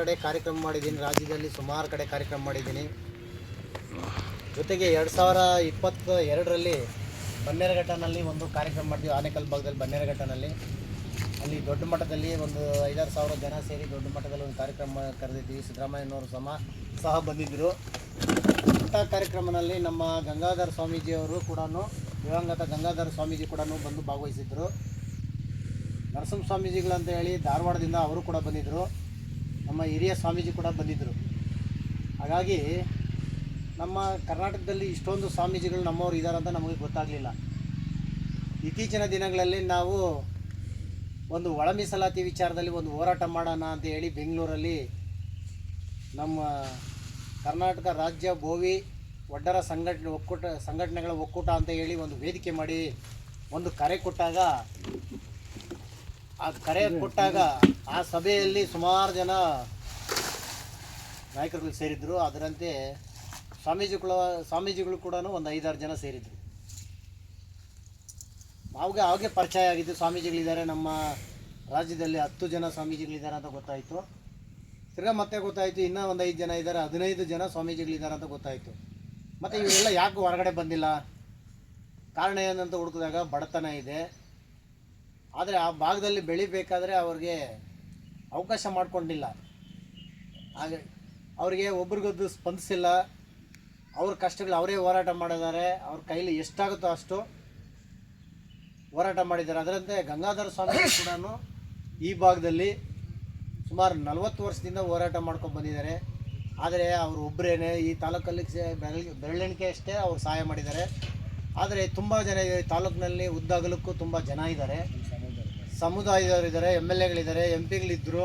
ಕಡೆ ಕಾರ್ಯಕ್ರಮ ಮಾಡಿದ್ದೀನಿ. ರಾಜ್ಯದಲ್ಲಿ ಸುಮಾರು ಕಡೆ ಕಾರ್ಯಕ್ರಮ ಮಾಡಿದ್ದೀನಿ. ಜೊತೆಗೆ ಎರಡು ಸಾವಿರ ಇಪ್ಪತ್ತ ಎರಡರಲ್ಲಿ ಬನ್ನೇರಘಟ್ಟನಲ್ಲಿ ಒಂದು ಕಾರ್ಯಕ್ರಮ ಮಾಡಿದ್ವಿ ಆನೇಕಲ್ ಭಾಗದಲ್ಲಿ ಬನ್ನೇರಘಟ್ಟನಲ್ಲಿ. ಅಲ್ಲಿ ದೊಡ್ಡ ಮಟ್ಟದಲ್ಲಿ ಒಂದು ಐದಾರು ಸಾವಿರ ಜನ ಸೇರಿ ದೊಡ್ಡ ಮಟ್ಟದಲ್ಲಿ ಒಂದು ಕಾರ್ಯಕ್ರಮ ಕರೆದಿದ್ವಿ ಸಿದ್ದರಾಮಯ್ಯನವರು ಸಮ, ಸಹ ಬಂದಿದ್ದರು. ಅಂಥ ಕಾರ್ಯಕ್ರಮದಲ್ಲಿ ನಮ್ಮ ಗಂಗಾಧರ ಸ್ವಾಮೀಜಿಯವರು ಕೂಡ ದಿವಂಗತ ಗಂಗಾಧರ ಸ್ವಾಮೀಜಿ ಕೂಡ ಬಂದು ಭಾಗವಹಿಸಿದ್ರು ನರಸಿಂಹ ಸ್ವಾಮೀಜಿಗಳು ಅಂತ ಹೇಳಿ ಧಾರವಾಡದಿಂದ ಅವರು ಕೂಡ ಬಂದಿದ್ದರು. ನಮ್ಮ ಹಿರಿಯ ಸ್ವಾಮೀಜಿ ಕೂಡ ಬಂದಿದ್ದರು. ಹಾಗಾಗಿ ನಮ್ಮ ಕರ್ನಾಟಕದಲ್ಲಿ ಇಷ್ಟೊಂದು ಸ್ವಾಮೀಜಿಗಳು ನಮ್ಮವ್ರು ಇದ್ದಾರೆ ಅಂತ ನಮಗೆ ಗೊತ್ತಾಗಲಿಲ್ಲ. ಇತ್ತೀಚಿನ ದಿನಗಳಲ್ಲಿ ನಾವು ಒಂದು ಒಳ ಮೀಸಲಾತಿ ವಿಚಾರದಲ್ಲಿ ಒಂದು ಹೋರಾಟ ಮಾಡೋಣ ಅಂತ ಹೇಳಿ ಬೆಂಗಳೂರಲ್ಲಿ ನಮ್ಮ ಕರ್ನಾಟಕ ರಾಜ್ಯ ಬೋವಿ ಒಡ್ಡರ ಸಂಘಟನೆ ಒಕ್ಕೂಟ, ಸಂಘಟನೆಗಳ ಒಕ್ಕೂಟ ಅಂತ ಹೇಳಿ ಒಂದು ವೇದಿಕೆ ಮಾಡಿ ಒಂದು ಕರೆ ಕೊಟ್ಟಾಗ ಆ ಕರೆ ಕೊಟ್ಟಾಗ ಆ ಸಭೆಯಲ್ಲಿ ಸುಮಾರು ಜನ ನಾಯಕರುಗಳು ಸೇರಿದ್ರು. ಅದರಂತೆ ಸ್ವಾಮೀಜಿಗಳ ಸ್ವಾಮೀಜಿಗಳು ಕೂಡ ಒಂದು ಐದಾರು ಜನ ಸೇರಿದ್ರು. ಅವಾಗೆ ಅವಾಗೆ ಪರಿಚಯ ಆಗಿದ್ದು ಸ್ವಾಮೀಜಿಗಳಿದ್ದಾರೆ. ನಮ್ಮ ರಾಜ್ಯದಲ್ಲಿ ಹತ್ತು ಜನ ಸ್ವಾಮೀಜಿಗಳಿದ್ದಾರೆ ಅಂತ ಗೊತ್ತಾಯಿತು. ತಿರ್ಗಾ ಮತ್ತೆ ಗೊತ್ತಾಯಿತು, ಇನ್ನೂ ಒಂದು ಐದು ಜನ ಇದ್ದಾರೆ. ಹದಿನೈದು ಜನ ಸ್ವಾಮೀಜಿಗಳಿದ್ದಾರೆ ಅಂತ ಗೊತ್ತಾಯಿತು. ಮತ್ತು ಇವರೆಲ್ಲ ಯಾಕೆ ಹೊರಗಡೆ ಬಂದಿಲ್ಲ? ಕಾರಣ ಏನಂತ ಹುಡುಕಿದಾಗ ಬಡತನ ಇದೆ. ಆದರೆ ಆ ಭಾಗದಲ್ಲಿ ಬೆಳಿಬೇಕಾದ್ರೆ ಅವ್ರಿಗೆ ಅವಕಾಶ ಮಾಡಿಕೊಂಡಿಲ್ಲ. ಹಾಗೆ ಅವರಿಗೆ ಒಬ್ರಿಗೊಬ್ರು ಸ್ಪಂದಿಸಿಲ್ಲ. ಅವ್ರ ಕಷ್ಟಗಳು ಅವರೇ ಹೋರಾಟ ಮಾಡಿದ್ದಾರೆ. ಅವ್ರ ಕೈಲಿ ಎಷ್ಟಾಗುತ್ತೋ ಅಷ್ಟು ಹೋರಾಟ ಮಾಡಿದ್ದಾರೆ. ಅದರಂತೆ ಗಂಗಾಧರ ಸ್ವಾಮಿ ಕೂಡ ಈ ಭಾಗದಲ್ಲಿ ಸುಮಾರು ನಲವತ್ತು ವರ್ಷದಿಂದ ಹೋರಾಟ ಮಾಡ್ಕೊಂಡು ಬಂದಿದ್ದಾರೆ. ಆದರೆ ಅವರು ಒಬ್ಬರೇನೆ ಈ ತಾಲೂಕಲ್ಲಿ ಬೆರಳೆಣಿಕೆ ಅಷ್ಟೇ ಅವ್ರು ಸಹಾಯ ಮಾಡಿದ್ದಾರೆ. ಆದರೆ ತುಂಬ ಜನ ತಾಲೂಕಿನಲ್ಲಿ ಉದ್ದಾಗಲಕ್ಕೂ ತುಂಬ ಜನ ಇದ್ದಾರೆ. ಸಮುದಾಯದವರು ಇದ್ದಾರೆ ಎಂ ಎಲ್ ಎಗಳಿದ್ದಾರೆ, ಎಂ ಪಿಗಳಿದ್ದರು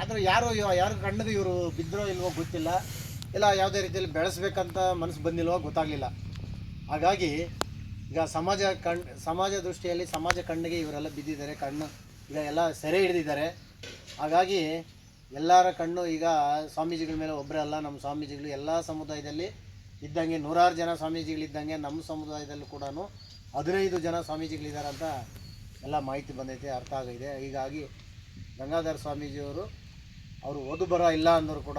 ಆದರೆ ಯಾರು ಯಾರು ಕಣ್ಣಿಗೆ ಇವರು ಬಿದ್ದರೋ ಇಲ್ವೋ ಗೊತ್ತಿಲ್ಲ. ಇಲ್ಲ, ಯಾವುದೇ ರೀತಿಯಲ್ಲಿ ಬೆಳೆಸ್ಬೇಕಂತ ಮನಸ್ಸು ಬಂದಿಲ್ವೋ ಗೊತ್ತಾಗಲಿಲ್ಲ. ಹಾಗಾಗಿ ಈಗ ಸಮಾಜ ಕಣ್ ಸಮಾಜ ದೃಷ್ಟಿಯಲ್ಲಿ ಸಮಾಜ ಕಣ್ಣಿಗೆ ಇವರೆಲ್ಲ ಬಿದ್ದಿದ್ದಾರೆ. ಕಣ್ಣು ಈಗ ಎಲ್ಲ ಸೆರೆ ಹಿಡಿದಿದ್ದಾರೆ. ಹಾಗಾಗಿ ಎಲ್ಲರ ಕಣ್ಣು ಈಗ ಸ್ವಾಮೀಜಿಗಳ ಮೇಲೆ ಒಬ್ಬರೇ ಅಲ್ಲ ನಮ್ಮ ಸ್ವಾಮೀಜಿಗಳು ಎಲ್ಲ ಸಮುದಾಯದಲ್ಲಿ ಇದ್ದಂಗೆ ನೂರಾರು ಜನ ಸ್ವಾಮೀಜಿಗಳಿದ್ದಂಗೆ ನಮ್ಮ ಸಮುದಾಯದಲ್ಲೂ ಕೂಡ ಹದಿನೈದು ಜನ ಸ್ವಾಮೀಜಿಗಳಿದ್ದಾರೆ ಅಂತ ಎಲ್ಲ ಮಾಹಿತಿ ಬಂದೈತೆ, ಅರ್ಥ ಆಗಿದೆ ಹೀಗಾಗಿ ಗಂಗಾಧರ ಸ್ವಾಮೀಜಿಯವರು ಅವರು ಓದು ಬರ ಇಲ್ಲ ಅಂದರೂ ಕೂಡ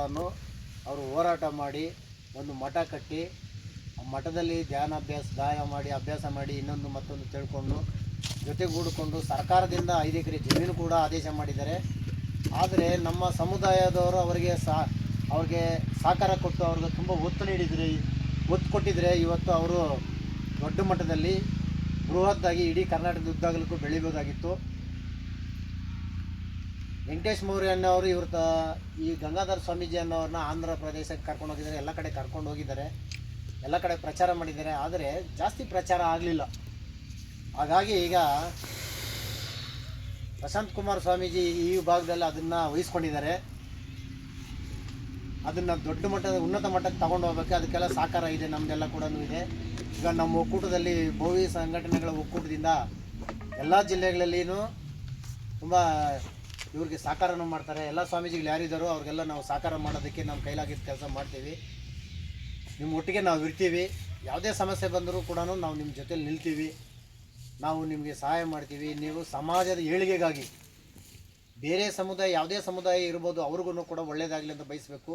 ಅವರು ಹೋರಾಟ ಮಾಡಿ ಒಂದು ಮಠ ಕಟ್ಟಿ, ಆ ಮಠದಲ್ಲಿ ಧ್ಯಾನ ಅಭ್ಯಾಸ ದಾಯ ಮಾಡಿ, ಅಭ್ಯಾಸ ಮಾಡಿ ಇನ್ನೊಂದು ಮತ್ತೊಂದು ತಿಳ್ಕೊಂಡು ಜೊತೆಗೂಡಿಕೊಂಡು ಸರ್ಕಾರದಿಂದ ಐದು ಎಕರೆ ಜಮೀನು ಕೂಡ ಆದೇಶ ಮಾಡಿದ್ದಾರೆ. ಆದರೆ ನಮ್ಮ ಸಮುದಾಯದವರು ಅವರಿಗೆ ಸಾ ಅವ್ರಿಗೆ ಸಹಕಾರ ಕೊಟ್ಟು ಅವ್ರಿಗೆ ತುಂಬ ಒತ್ತು ನೀಡಿದರೆ. ಒತ್ತು ಕೊಟ್ಟಿದ್ರೆ ಇವತ್ತು ಅವರು ದೊಡ್ಡ ಮಟ್ಟದಲ್ಲಿ ಬೃಹತ್ತಾಗಿ ಇಡೀ ಕರ್ನಾಟಕದ ಉದ್ದಾಗಲಕ್ಕೂ ಬೆಳಿಬೋದಾಗಿತ್ತು. ವೆಂಕಟೇಶ್ ಮೌರ್ಯ ಅನ್ನೋರು ಇವ್ರ ಈ ಗಂಗಾಧರ ಸ್ವಾಮೀಜಿ ಅನ್ನೋರನ್ನ ಆಂಧ್ರ ಪ್ರದೇಶಕ್ಕೆ ಕರ್ಕೊಂಡು ಹೋಗಿದ್ದಾರೆ. ಎಲ್ಲ ಕಡೆ ಕರ್ಕೊಂಡು ಹೋಗಿದ್ದಾರೆ. ಎಲ್ಲ ಕಡೆ ಪ್ರಚಾರ ಮಾಡಿದ್ದಾರೆ. ಆದರೆ ಜಾಸ್ತಿ ಪ್ರಚಾರ ಆಗಲಿಲ್ಲ. ಹಾಗಾಗಿ ಈಗ ಪ್ರಶಾಂತ್ ಕುಮಾರ್ ಸ್ವಾಮೀಜಿ ಈ ಭಾಗದಲ್ಲಿ ಅದನ್ನು ವಹಿಸ್ಕೊಂಡಿದ್ದಾರೆ. ಅದನ್ನು ದೊಡ್ಡ ಮಟ್ಟದ, ಉನ್ನತ ಮಟ್ಟಕ್ಕೆ ತಗೊಂಡು ಹೋಗ್ಬೇಕು. ಅದಕ್ಕೆಲ್ಲ ಸಹಕಾರ ಇದೆ ನಮ್ಮದೆಲ್ಲ ಕೂಡ ಇದೆ. ಈಗ ನಮ್ಮ ಒಕ್ಕೂಟದಲ್ಲಿ ಭೋವಿ ಸಂಘಟನೆಗಳ ಒಕ್ಕೂಟದಿಂದ ಎಲ್ಲ ಜಿಲ್ಲೆಗಳಲ್ಲಿಯೂ ತುಂಬ ಇವ್ರಿಗೆ ಸಹಕಾರನೂ ಮಾಡ್ತಾರೆ. ಎಲ್ಲ ಸ್ವಾಮೀಜಿಗಳು ಯಾರಿದ್ದಾರೋ ಅವ್ರಿಗೆಲ್ಲ ನಾವು ಸಹಕಾರ ಮಾಡೋದಕ್ಕೆ ನಮ್ಮ ಕೈಲಾಗಿದ್ದ ಕೆಲಸ ಮಾಡ್ತೀವಿ. ನಿಮ್ಮ ಒಟ್ಟಿಗೆ ನಾವು ಇರ್ತೀವಿ. ಯಾವುದೇ ಸಮಸ್ಯೆ ಬಂದರೂ ಕೂಡ ನಾವು ನಿಮ್ಮ ಜೊತೆಲಿ ನಿಲ್ತೀವಿ. ನಾವು ನಿಮಗೆ ಸಹಾಯ ಮಾಡ್ತೀವಿ. ನೀವು ಸಮಾಜದ ಏಳಿಗೆಗಾಗಿ ಬೇರೆ ಸಮುದಾಯ, ಯಾವುದೇ ಸಮುದಾಯ ಇರ್ಬೋದು ಅವ್ರಿಗೂ ಕೂಡ ಒಳ್ಳೆಯದಾಗಲಿ ಅಂತ ಬಯಸಬೇಕು.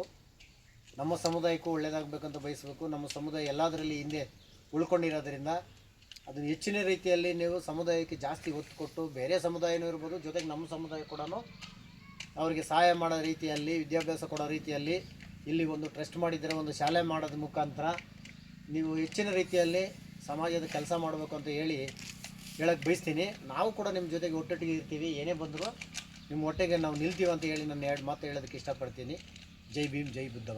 ನಮ್ಮ ಸಮುದಾಯಕ್ಕೂ ಒಳ್ಳೆಯದಾಗಬೇಕಂತ ಬಯಸಬೇಕು. ನಮ್ಮ ಸಮುದಾಯ ಎಲ್ಲದರಲ್ಲಿ ಹಿಂದೆ ಉಳ್ಕೊಂಡಿರೋದ್ರಿಂದ ಅದನ್ನು ಹೆಚ್ಚಿನ ರೀತಿಯಲ್ಲಿ ನೀವು ಸಮುದಾಯಕ್ಕೆ ಜಾಸ್ತಿ ಒತ್ತು ಕೊಟ್ಟು ಬೇರೆ ಸಮುದಾಯನೂ ಇರ್ಬೋದು, ಜೊತೆಗೆ ನಮ್ಮ ಸಮುದಾಯ ಕೂಡ ಅವರಿಗೆ ಸಹಾಯ ಮಾಡೋ ರೀತಿಯಲ್ಲಿ, ವಿದ್ಯಾಭ್ಯಾಸ ಕೊಡೋ ರೀತಿಯಲ್ಲಿ ಇಲ್ಲಿ ಒಂದು ಟ್ರಸ್ಟ್ ಮಾಡಿದರೆ, ಒಂದು ಶಾಲೆ ಮಾಡೋದ ಮುಖಾಂತರ ನೀವು ಹೆಚ್ಚಿನ ರೀತಿಯಲ್ಲಿ ಸಮಾಜದ ಕೆಲಸ ಮಾಡಬೇಕು ಅಂತ ಹೇಳಿ ಹೇಳಕ್ಕೆ ಬಯಸ್ತೀನಿ. ನಾವು ಕೂಡ ನಿಮ್ಮ ಜೊತೆಗೆ ಒಟ್ಟೊಟ್ಟಿಗೆ ಇರ್ತೀವಿ. ಏನೇ ಬಂದರೂ ನಿಮ್ಮ ಒಟ್ಟೆಗೆ ನಾವು ನಿಲ್ತೀವಿ ಅಂತ ಹೇಳಿ ನಾನು ಎರಡು ಮಾತು ಹೇಳೋದಕ್ಕೆ ಇಷ್ಟಪಡ್ತೀನಿ. ஜெய் பீம் ஜெய் புத்த